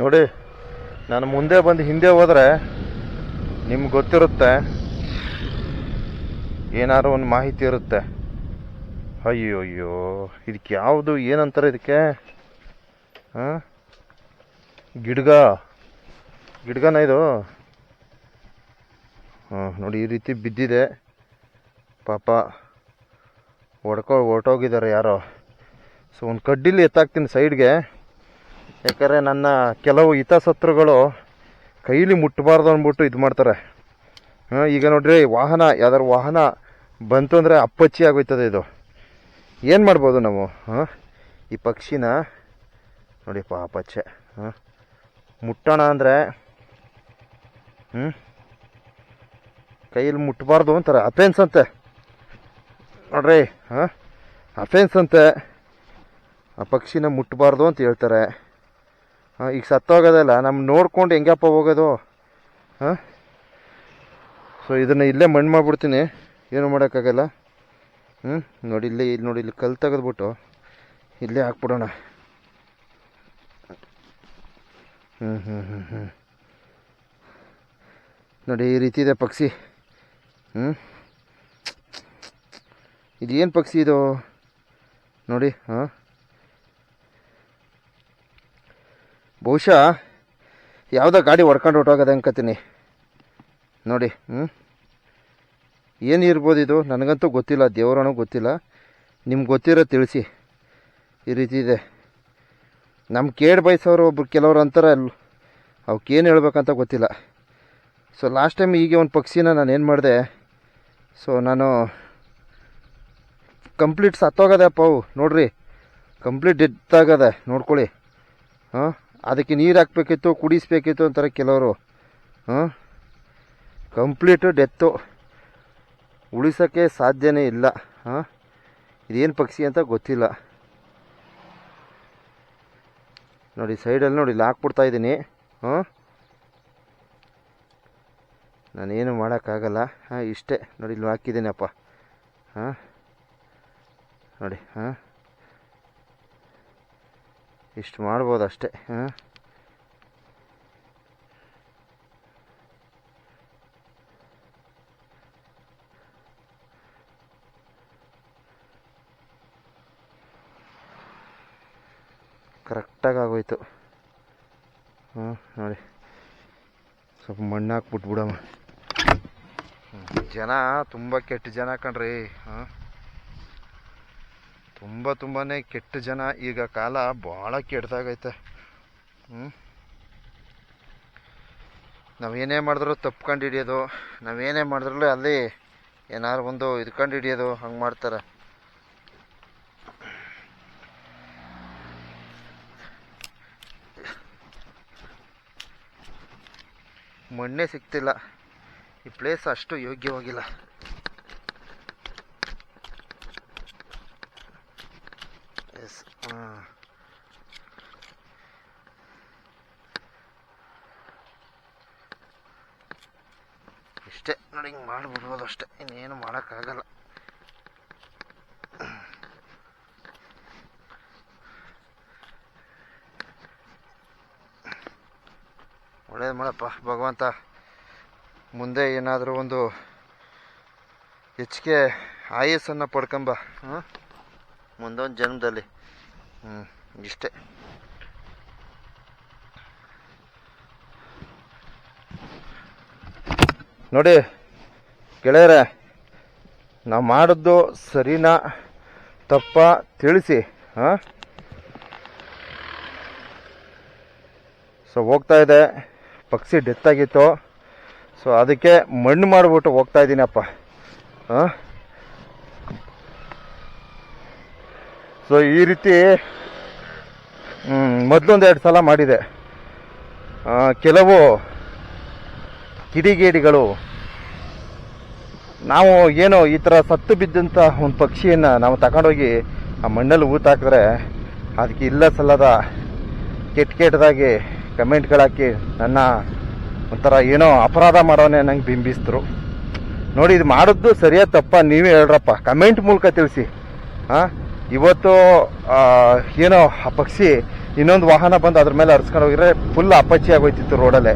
ನೋಡಿ, ನಾನು ಮುಂದೆ ಬಂದು ಹಿಂದೆ ಹೋದರೆ ನಿಮ್ಗೆ ಗೊತ್ತಿರುತ್ತೆ, ಏನಾದ್ರು ಒಂದು ಮಾಹಿತಿ ಇರುತ್ತೆ. ಅಯ್ಯೋ ಅಯ್ಯೋ ಇದಕ್ಕೆ ಯಾವುದು, ಏನಂತಾರೆ ಇದಕ್ಕೆ? ಹಾಂ? ಗಿಡ್ಗ. ಗಿಡ್ಗನ ಇದು? ಹಾಂ, ನೋಡಿ, ಈ ರೀತಿ ಬಿದ್ದಿದೆ. ಪಾಪ, ಹೊಡ್ಕೊ, ಹೊರ್ಟೋಗಿದ್ದಾರೆ ಯಾರೋ. ಸೊ ಒಂದು ಕಡ್ಡಿಲಿ ಎತ್ತಾಕ್ತೀನಿ ಸೈಡ್ಗೆ ಯಾಕಂದರೆ ನನ್ನ ಕೆಲವು ಹಿತಾಸತ್ರುಗಳು ಕೈಲಿ ಮುಟ್ಟಬಾರ್ದು ಅಂದ್ಬಿಟ್ಟು ಇದು ಮಾಡ್ತಾರೆ. ಈಗ ನೋಡ್ರಿ, ವಾಹನ, ಯಾವ್ದಾದ್ರು ವಾಹನ ಬಂತು ಅಂದರೆ ಅಪ್ಪಚ್ಚಿ ಆಗೋಯ್ತದೆ ಇದು. ಏನು ಮಾಡ್ಬೋದು ನಾವು? ಹಾಂ ಈ ಪಕ್ಷಿನ ನೋಡಿ ಪಾಪಚ್ಚೆ ಹಾಂ ಮುಟ್ಟೋಣ ಅಂದರೆ ಹ್ಞೂ ಕೈಯಲ್ಲಿ ಮುಟ್ಟಬಾರ್ದು ಅಂತಾರೆ. ಅಫೆನ್ಸ್ ಅಂತೆ. ನೋಡ್ರಿ ಹಾಂ ಅಫೆನ್ಸ್ ಅಂತೆ. ಆ ಪಕ್ಷಿನ ಮುಟ್ಟಬಾರ್ದು ಅಂತ ಹೇಳ್ತಾರೆ. ಈಗ ಸತ್ತೋಗೋದಲ್ಲ ನಮ್ಮ ನೋಡ್ಕೊಂಡು ಹೆಂಗಪ್ಪ ಹೋಗೋದು? ಹಾಂ? ಸೊ ಇದನ್ನು ಇಲ್ಲೇ ಮಣ್ಣು ಮಾಡಿಬಿಡ್ತೀನಿ. ಏನು ಮಾಡೋಕ್ಕಾಗಲ್ಲ. ಹ್ಞೂ ನೋಡಿ ಇಲ್ಲೇ, ಇಲ್ಲಿ ನೋಡಿ, ಇಲ್ಲಿ ಕಲ್ಲು ತೆಗೆದ್ಬಿಟ್ಟು ಇಲ್ಲೇ ಹಾಕ್ಬಿಡೋಣ. ಹ್ಞೂ ಹ್ಞೂ ಹ್ಞೂ ಹ್ಞೂ ನೋಡಿ, ಈ ರೀತಿ ಇದೆ ಪಕ್ಷಿ. ಹ್ಞೂ ಇದೇನು ಪಕ್ಷಿ ಇದು? ನೋಡಿ, ಹಾಂ? ಬಹುಶಃ ಯಾವುದೋ ಗಾಡಿ ಹೊಡ್ಕೊಂಡು ಹೊಟ್ಟೋಗದೆ ಅನ್ಕೋತೀನಿ. ನೋಡಿ ಹ್ಞೂ ಏನು ಇರ್ಬೋದು ಇದು? ನನಗಂತೂ ಗೊತ್ತಿಲ್ಲ, ದೇವರನೂ ಗೊತ್ತಿಲ್ಲ. ನಿಮ್ಗೆ ಗೊತ್ತಿರೋ ತಿಳಿಸಿ. ಈ ರೀತಿ ಇದೆ. ನಮ್ಮ ಕೇಡ್ ಬಯಸೋರು ಒಬ್ರು ಕೆಲವರು ಅಂತಾರೆ ಅವಕ್ಕೇನು ಹೇಳ್ಬೇಕಂತ ಗೊತ್ತಿಲ್ಲ. ಸೊ ಲಾಸ್ಟ್ ಟೈಮ್ ಹೀಗೆ ಒಂದು ಪಕ್ಷಿನ ನಾನು ಏನು ಮಾಡಿದೆ ಸೊ ನಾನು ಕಂಪ್ಲೀಟ್ ಸತ್ತೋಗದೆ ಅಪ್ಪ ಅವು. ನೋಡ್ರಿ ಕಂಪ್ಲೀಟ್ ಡೆತ್ ಆಗದೆ. ನೋಡ್ಕೊಳ್ಳಿ. ಹಾಂ? ಅದಕ್ಕೆ ನೀರು ಹಾಕ್ಬೇಕಿತ್ತು ಕುಡಿಸ್ಬೇಕಿತ್ತು ಅಂತಾರೆ ಕೆಲವರು. ಹಾಂ? ಕಂಪ್ಲೀಟು ಡೆತ್ತು ಉಳಿಸೋಕ್ಕೆ ಸಾಧ್ಯನೇ ಇಲ್ಲ. ಹಾಂ? ಇದೇನು ಪಕ್ಷಿ ಅಂತ ಗೊತ್ತಿಲ್ಲ. ನೋಡಿ, ಸೈಡಲ್ಲಿ ನೋಡಿ ಇಲ್ಲಿ ಹಾಕ್ಬಿಡ್ತಾ ಇದ್ದೀನಿ. ಹಾಂ? ನಾನೇನು ಮಾಡೋಕ್ಕಾಗಲ್ಲ. ಹಾಂ, ಇಷ್ಟೇ. ನೋಡಿ, ಇಲ್ಲಿ ಹಾಕಿದ್ದೀನಪ್ಪ. ಹಾಂ? ನೋಡಿ, ಹಾಂ? ಇಷ್ಟು ಮಾಡ್ಬೋದು ಅಷ್ಟೇ, ಹಾಂ. ಕರೆಕ್ಟಾಗಿ ಆಗೋಯ್ತು. ಹಾಂ, ನೋಡಿ. ಸ್ವಲ್ಪ ಮಣ್ಣು ಹಾಕ್ಬಿಟ್ಬಿಡಮ್ಮ. ಜನ ತುಂಬ ಕೆಟ್ಟ ಜನ ಕಣ್ರಿ, ಹಾಂ. ತುಂಬ ತುಂಬಾ ಕೆಟ್ಟ ಜನ. ಈಗ ಕಾಲ ಭಾಳ ಕೆಟ್ಟದಾಗೈತೆ. ಹ್ಞೂ ನಾವೇನೇ ಮಾಡಿದ್ರು ತಪ್ಕೊಂಡು ಹಿಡಿಯೋದು. ನಾವೇನೇ ಮಾಡಿದ್ರೂ ಅಲ್ಲಿ ಏನಾದ್ರು ಒಂದು ಇದ್ಕೊಂಡು ಹಿಡಿಯೋದು ಹಂಗೆ ಮಾಡ್ತಾರೆ. ಮಣ್ಣೇ ಸಿಗ್ತಿಲ್ಲ. ಈ ಪ್ಲೇಸ್ ಅಷ್ಟು ಯೋಗ್ಯವಾಗಿಲ್ಲ. ಇಷ್ಟೇ ನೋಡಿ ಹಿಂಗೆ ಮಾಡಿಬಿಡ್ಬೋದು ಅಷ್ಟೇ. ಇನ್ನೇನು ಮಾಡೋಕ್ಕಾಗಲ್ಲ. ಒಳ್ಳೇದು ಮಾಡಪ್ಪ. ಭಗವಂತ ಮುಂದೆ ಏನಾದರೂ ಒಂದು ಹೆಚ್ಚಿಗೆ ಆಯಸ್ಸನ್ನು ಪಡ್ಕೊಂಬ ಹಾಂ ಮುಂದೊಂದು ಜನ್ಮದಲ್ಲಿ. ಹ್ಞೂ ಇಷ್ಟೇ. ನೋಡಿ, ಗೆಳೆಯರೆ, ನಾವು ಮಾಡಿದ್ದು ಸರಿನಾ ತಪ್ಪ ತಿಳಿಸಿ, ಹಾಂ? ಸೊ ಹೋಗ್ತಾ ಇದೆ. ಪಕ್ಷಿ ಡೆತ್ ಆಗಿತ್ತು. ಸೊ ಅದಕ್ಕೆ ಮಣ್ಣು ಮಾಡಿಬಿಟ್ಟು ಹೋಗ್ತಾ ಇದ್ದೀನಪ್ಪ ಹಾಂ? ಸೊ ಈ ರೀತಿ ಮೊದಲೊಂದು ಎರಡು ಸಲ ಮಾಡಿದೆ. ಕೆಲವು ಕಿಡಿಗೇಡಿಗಳು, ನಾವು ಏನೋ ಈ ಥರ ಸತ್ತು ಬಿದ್ದಂಥ ಒಂದು ಪಕ್ಷಿಯನ್ನು ನಾವು ತಗೊಂಡೋಗಿ ಆ ಮಣ್ಣಲ್ಲಿ ಊತಾಕಿದ್ರೆ ಅದಕ್ಕೆ ಇಲ್ಲ ಸಲ್ಲದ ಕೆಟ್ಟ ಕೆಟ್ಟದಾಗಿ ಕಮೆಂಟ್ಗಳಾಕಿ ನನ್ನ ಒಂಥರ ಏನೋ ಅಪರಾಧ ಮಾಡೋನೇ ನಂಗೆ ಬಿಂಬಿಸಿದ್ರು. ನೋಡಿ, ಇದು ಮಾಡಿದ್ದು ಸರಿಯಾದ ತಪ್ಪ? ನೀವೇ ಹೇಳ್ರಪ್ಪ. ಕಮೆಂಟ್ ಮೂಲಕ ತಿಳಿಸಿ. ಹಾಂ ಇವತ್ತು ಏನೋ ಆ ಪಕ್ಷಿ ಇನ್ನೊಂದು ವಾಹನ ಬಂದು ಅದ್ರ ಮೇಲೆ ಹರಿಸ್ಕೊಂಡು ಹೋಗಿದ್ರೆ ಫುಲ್ ಅಪ್ಪಚ್ಚಿ ಆಗೋಯ್ತಿತ್ತು ರೋಡಲ್ಲೇ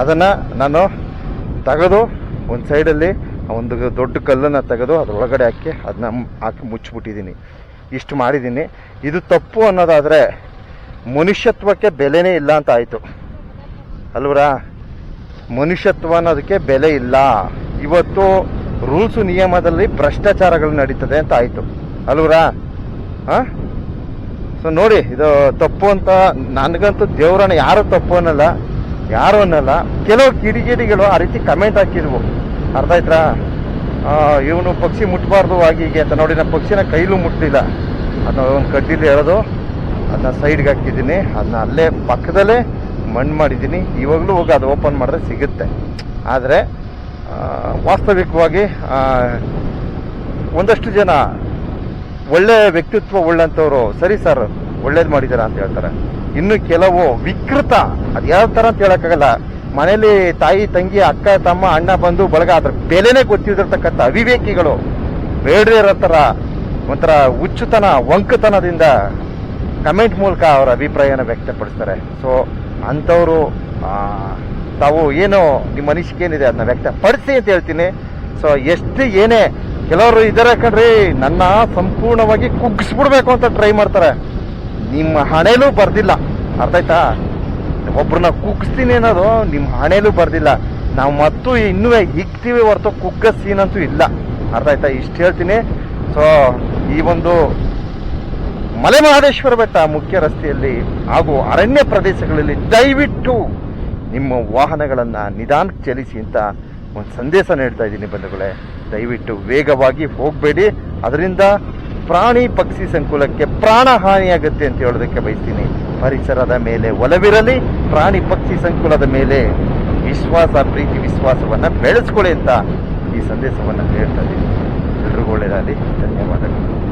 ಅದನ್ನು ನಾನು ತೆಗೆದು ಒಂದು ಸೈಡಲ್ಲಿ ಒಂದು ದೊಡ್ಡ ಕಲ್ಲನ್ನು ತೆಗೆದು ಅದರೊಳಗಡೆ ಹಾಕಿ ಅದನ್ನ ಹಾಕಿ ಮುಚ್ಚಿಬಿಟ್ಟಿದ್ದೀನಿ. ಇಷ್ಟು ಮಾಡಿದ್ದೀನಿ. ಇದು ತಪ್ಪು ಅನ್ನೋದಾದರೆ ಮನುಷ್ಯತ್ವಕ್ಕೆ ಬೆಲೆನೇ ಇಲ್ಲ ಅಂತ ಆಯಿತು. ಅಲ್ವರಾ? ಮನುಷ್ಯತ್ವ ಅನ್ನೋದಕ್ಕೆ ಬೆಲೆ ಇಲ್ಲ. ಇವತ್ತು ರೂಲ್ಸು ನಿಯಮದಲ್ಲಿ ಭ್ರಷ್ಟಾಚಾರಗಳು ನಡೀತದೆ ಅಂತ ಆಯಿತು. ಅಲ್ವರಾ? ಹಾಂ? ಸೊ ನೋಡಿ, ಇದು ತಪ್ಪು ಅಂತ ನನಗಂತೂ ದೇವ್ರನ್ನ ಯಾರು ತಪ್ಪು ಅನ್ನಲ್ಲ, ಯಾರು ಅನ್ನಲ್ಲ. ಕೆಲವು ಕಿಡಿಗೇಡಿಗಳು ಆ ರೀತಿ ಕಮೆಂಟ್ ಹಾಕಿದ್ವು. ಅರ್ಥ ಆಯ್ತಾ? ಇವನು ಪಕ್ಷಿ ಮುಟ್ಬಾರ್ದು ಆಗಿ ಹೀಗೆ ಅಂತ. ನೋಡಿ ನಾನು ಪಕ್ಷಿನ ಕೈಲೂ ಮುಟ್ಟಲಿಲ್ಲ ಅದನ್ನ ಒಂದು ಕಡ್ಡಿಲಿ ಎಳೆದು ಅದನ್ನ ಸೈಡ್ಗೆ ಹಾಕಿದ್ದೀನಿ. ಅದನ್ನ ಅಲ್ಲೇ ಪಕ್ಕದಲ್ಲೇ ಮಣ್ಣು ಮಾಡಿದ್ದೀನಿ. ಇವಾಗಲೂ ಹೋಗಿ ಅದು ಓಪನ್ ಮಾಡಿದ್ರೆ ಸಿಗುತ್ತೆ. ಆದರೆ ವಾಸ್ತವಿಕವಾಗಿ ಒಂದಷ್ಟು ಜನ ಒಳ್ಳೆ ವ್ಯಕ್ತಿತ್ವ ಉಳ್ಳಂಥವ್ರು, ಸರಿ ಸರ್, ಒಳ್ಳೇದು ಮಾಡಿದಾರ ಅಂತ ಹೇಳ್ತಾರೆ. ಇನ್ನು ಕೆಲವು ವಿಕೃತ, ಅದು ಯಾವ ಥರ ಅಂತ ಹೇಳೋಕ್ಕಾಗಲ್ಲ. ಮನೇಲಿ ತಾಯಿ, ತಂಗಿ, ಅಕ್ಕ, ತಮ್ಮ, ಅಣ್ಣ ಬಂದು ಬಳಗ ಅದ್ರ ಬೆಲೆನೇ ಗೊತ್ತಿದ್ದಿರ್ತಕ್ಕಂಥ ಅವಿವೇಕಿಗಳು. ಬೇಡದೇ ಇರೋ ಥರ ಒಂಥರ ಹುಚ್ಚುತನ, ವಂಕತನದಿಂದ ಕಮೆಂಟ್ ಮೂಲಕ ಅವರ ಅಭಿಪ್ರಾಯನ ವ್ಯಕ್ತಪಡಿಸ್ತಾರೆ. ಸೊ ಅಂಥವರು ತಾವು ಏನು ನಿಮ್ಮ ಅನಿಸಿಕೆ ಏನಿದೆ ಅದನ್ನ ವ್ಯಕ್ತಪಡಿಸಿ ಅಂತ ಹೇಳ್ತೀನಿ. ಸೊ ಎಷ್ಟು ಏನೇ ಕೆಲವರು ಇದಾರೆ ಕಣ್ರಿ, ನನ್ನ ಸಂಪೂರ್ಣವಾಗಿ ಕುಗ್ಗಿಸ್ಬಿಡ್ಬೇಕು ಅಂತ ಟ್ರೈ ಮಾಡ್ತಾರೆ. ನಿಮ್ಮ ಹಣೆಲೂ ಬರ್ದಿಲ್ಲ. ಅರ್ಥ ಆಯ್ತಾ ಒಬ್ರನ್ನ ಕುಗ್ಸ್ತೀನಿ ಅನ್ನೋದು ನಿಮ್ಮ ಹಣೆಲೂ ಬರ್ದಿಲ್ಲ. ನಾವು ಮತ್ತು ಇನ್ನೂ ಹಿಗ್ತೀವಿ ಹೊರತು ಕುಗ್ಗ ಸೀನ್ ಅಂತೂ ಇಲ್ಲ. ಅರ್ಥ ಆಯ್ತಾ ಇಷ್ಟು ಹೇಳ್ತೀನಿ. ಸೊ ಈ ಒಂದು ಮಲೆ ಮಹದೇಶ್ವರ ಬೆಟ್ಟ ಮುಖ್ಯ ರಸ್ತೆಯಲ್ಲಿ ಹಾಗೂ ಅರಣ್ಯ ಪ್ರದೇಶಗಳಲ್ಲಿ ದಯವಿಟ್ಟು ನಿಮ್ಮ ವಾಹನಗಳನ್ನು ನಿಧಾನಕ್ಕೆ ಚಲಿಸಿ ಅಂತ ಒಂದು ಸಂದೇಶ ನೀಡ್ತಾ ಇದ್ದೀನಿ ಬಂಧುಗಳೇ. ದಯವಿಟ್ಟು ವೇಗವಾಗಿ ಹೋಗಬೇಡಿ. ಅದರಿಂದ ಪ್ರಾಣಿ ಪಕ್ಷಿ ಸಂಕುಲಕ್ಕೆ ಪ್ರಾಣ ಹಾನಿಯಾಗುತ್ತೆ ಅಂತ ಹೇಳೋದಕ್ಕೆ ಬಯಸ್ತೀನಿ. ಪರಿಸರದ ಮೇಲೆ ಒಲವಿರಲಿ, ಪ್ರಾಣಿ ಪಕ್ಷಿ ಸಂಕುಲದ ಮೇಲೆ ವಿಶ್ವಾಸ, ಪ್ರೀತಿ, ವಿಶ್ವಾಸವನ್ನು ಬೆಳೆಸ್ಕೊಳ್ಳಿ ಅಂತ ಈ ಸಂದೇಶವನ್ನು ಹೇಳ್ತಾ ಇದ್ದೀನಿ. ಎಲ್ರಿಗೂ ಒಳ್ಳೆಯದಾಗಲಿ. ಧನ್ಯವಾದಗಳು.